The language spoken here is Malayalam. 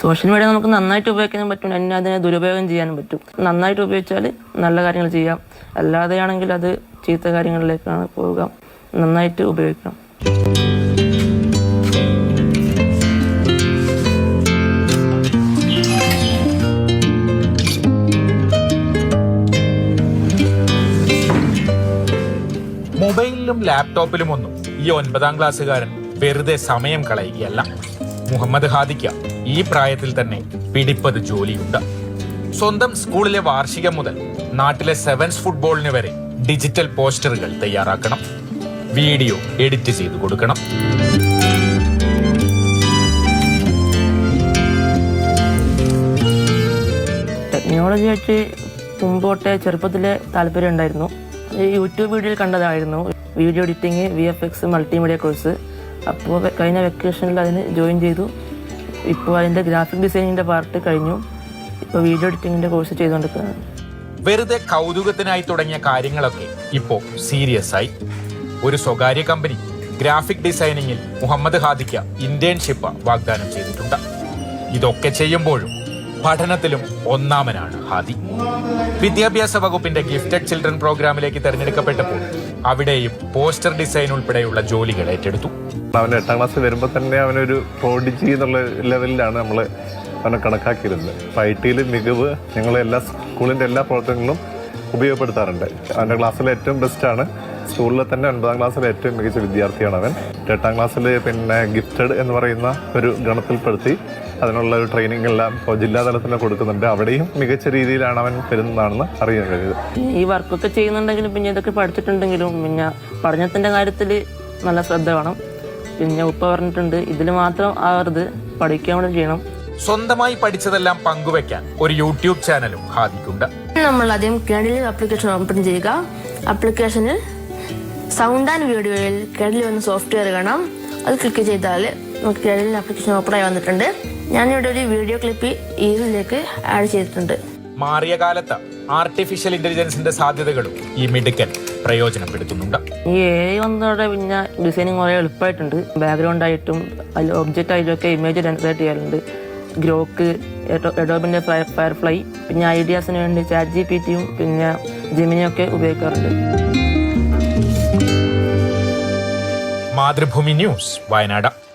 സോഷ്യൽ മീഡിയ നമുക്ക് നന്നായിട്ട് ഉപയോഗിക്കാനും പറ്റും. എന്നെ അതിനെ ദുരുപയോഗം ചെയ്യാനും പറ്റും. നന്നായിട്ട് ഉപയോഗിച്ചാൽ നല്ല കാര്യങ്ങൾ ചെയ്യാം. അല്ലാതെയാണെങ്കിൽ അത് ചീത്ത കാര്യങ്ങളിലേക്കാണ് പോവുക. നന്നായിട്ട് ഉപയോഗിക്കണം. മൊബൈലിലും ലാപ്ടോപ്പിലും ഒന്നും ഈ ഒൻപതാം ക്ലാസ്സുകാരൻ വെറുതെ സമയം കളയുകയല്ല. മുഹമ്മദ് ഹാദിക്ക ഈ പ്രായത്തിൽ തന്നെ പിടിപ്പത് ജോലിയുണ്ട്. സ്വന്തം സ്കൂളിലെ വാർഷികം മുതൽ നാട്ടിലെ സെവൻസ് ഫുട്ബോളിന് വരെ ഡിജിറ്റൽ പോസ്റ്ററുകൾ തയ്യാറാക്കണം. വീഡിയോ എഡിറ്റ് ചെയ്ത് കൊടുക്കണം. ടെക്നോളജി ആയിട്ട് മുമ്പോട്ടെ ചെറുപ്പത്തിലെ താല്പര്യം ഉണ്ടായിരുന്നു. യൂട്യൂബ് വീഡിയോയിൽ കണ്ടതായിരുന്നു video editing V F X multimedia course അപ്പോൾ കഴിഞ്ഞ വെക്കേഷനിൽ അതിന് ജോയിൻ ചെയ്തു. ഇപ്പോൾ അതിന്റെ ഗ്രാഫിക് ഡിസൈനിങ്ങിന്റെ പാർട്ട് കഴിഞ്ഞു. ഇപ്പോൾ വീഡിയോ എഡിറ്റിങ്ങിന്റെ കോഴ്സ് ചെയ്തുകൊണ്ടിരിക്കുകയാണ്. വെറുതെ കൗതുകത്തിനായി തുടങ്ങിയ കാര്യങ്ങളൊക്കെ ഇപ്പോൾ സീരിയസ് ആയി. ഒരു സ്വകാര്യ കമ്പനി ഗ്രാഫിക് ഡിസൈനിങ്ങിൽ മുഹമ്മദ് ഹാദിക്ക ഇന്റേൺഷിപ്പ് വാഗ്ദാനം ചെയ്തിട്ടുണ്ട്. ഇതൊക്കെ ചെയ്യുമ്പോഴും പഠനത്തിലും ഒന്നാമനാണ് ഹാദി. വിദ്യാഭ്യാസ വകുപ്പിന്റെ ഗിഫ്റ്റഡ് ചിൽഡ്രൻ പ്രോഗ്രാമിലേക്ക് തെരഞ്ഞെടുക്കപ്പെട്ടപ്പോൾ അവിടെയും പോസ്റ്റർ ഡിസൈൻ ഉൾപ്പെടെയുള്ള ജോലികൾ ഏറ്റെടുത്തു. അവൻ എട്ടാം ക്ലാസ് വരുമ്പോൾ തന്നെ അവനൊരു പ്രോഡിജി എന്നുള്ള ലെവലിലാണ് നമ്മൾ അവനെ കണക്കാക്കിയിരുന്നത്. ഐ ടിയിൽ മികവ് ഞങ്ങൾ എല്ലാ സ്കൂളിന്റെ എല്ലാ പ്രവർത്തനങ്ങളും ഉപയോഗപ്പെടുത്താറുണ്ട്. അവന്റെ ക്ലാസ്സിലെ ഏറ്റവും ബെസ്റ്റാണ് സ്കൂളിൽ തന്നെ ഒൻപതാം ക്ലാസ്സിലെ ഏറ്റവും മികച്ച വിദ്യാർത്ഥിയാണ് അവൻ. എട്ടാം ക്ലാസ്സിൽ പിന്നെ ഗിഫ്റ്റഡ് എന്ന് പറയുന്ന ഒരു ഗണത്തിൽപ്പെടുത്തി അതിനുള്ള ഒരു ട്രെയിനിങ് എല്ലാം ഇപ്പോൾ ജില്ലാ തലത്തിൽ കൊടുക്കുന്നുണ്ട്. അവിടെയും മികച്ച രീതിയിലാണ് അവൻ വരുന്നതാണെന്ന് അറിയാൻ കഴിയുന്നത്. ഈ വർക്കൊക്കെ ചെയ്യുന്നുണ്ടെങ്കിലും പിന്നെ ഇതൊക്കെ പഠിച്ചിട്ടുണ്ടെങ്കിലും പിന്നെ പഠനത്തിന്റെ കാര്യത്തിൽ നല്ല ശ്രദ്ധ വേണം. പിന്നെ ഉപ്പ പറഞ്ഞിട്ടുണ്ട് ഇതിൽ മാത്രം ആവരുത് പഠിക്കാൻ വേണ്ടി ചെയ്യണം. സ്വന്തമായി പഠിച്ചതെല്ലാം പങ്കുവെക്കാൻ ഒരു യൂട്യൂബ് ചാനലും ഹാദിക്കുണ്ട്. നമ്മൾ ആദ്യം കേഡലിൽ അപ്ലിക്കേഷൻ ഓപ്പൺ ചെയ്യുക. ആപ്ലിക്കേഷനിൽ സൗണ്ട് ആൻഡ് വീഡിയോയിൽ കേഡലിൽ വന്ന സോഫ്റ്റ്വെയർ കാണാം. അത് ക്ലിക്ക് ചെയ്താൽ നമുക്ക് കേഡലിൽ ആപ്ലിക്കേഷൻ ഓപ്പൺ ആയി വന്നിട്ടുണ്ട്. ഞാനിവിടെ ഒരു വീഡിയോ ക്ലിപ്പ് ഇതിലേക്ക് ആഡ് ചെയ്തിട്ടുണ്ട്. മാറിയ കാലത്ത് ആർട്ടിഫിഷ്യൽ ഇന്റലിജൻസിന്റെ സാധ്യതകളും ഈ മിടുക്കൻ പ്രയോജനപ്പെടുത്തുന്നുണ്ട്. ഈ എ ഐ വന്നതോടെ പിന്നെ ഡിസൈനിങ് വളരെ എളുപ്പമായിട്ടുണ്ട് ബാക്ക്ഗ്രൗണ്ട് ആയിട്ടും അതിൽ ഒബ്ജക്റ്റ് ആയിട്ടും ഒക്കെ ഇമേജ് ജനറേറ്റ് ചെയ്യാറുണ്ട്. ഗ്രോക്ക് എഡോബിന്റെ ഫയർഫ്ലൈ പിന്നെ ഐഡിയാസിന് വേണ്ടി ചാറ്റ് ജി പി ടിയും പിന്നെ ജെമിനിയൊക്കെ ഉപയോഗിക്കാറുണ്ട്. മാതൃഭൂമി ന്യൂസ് വയനാട്.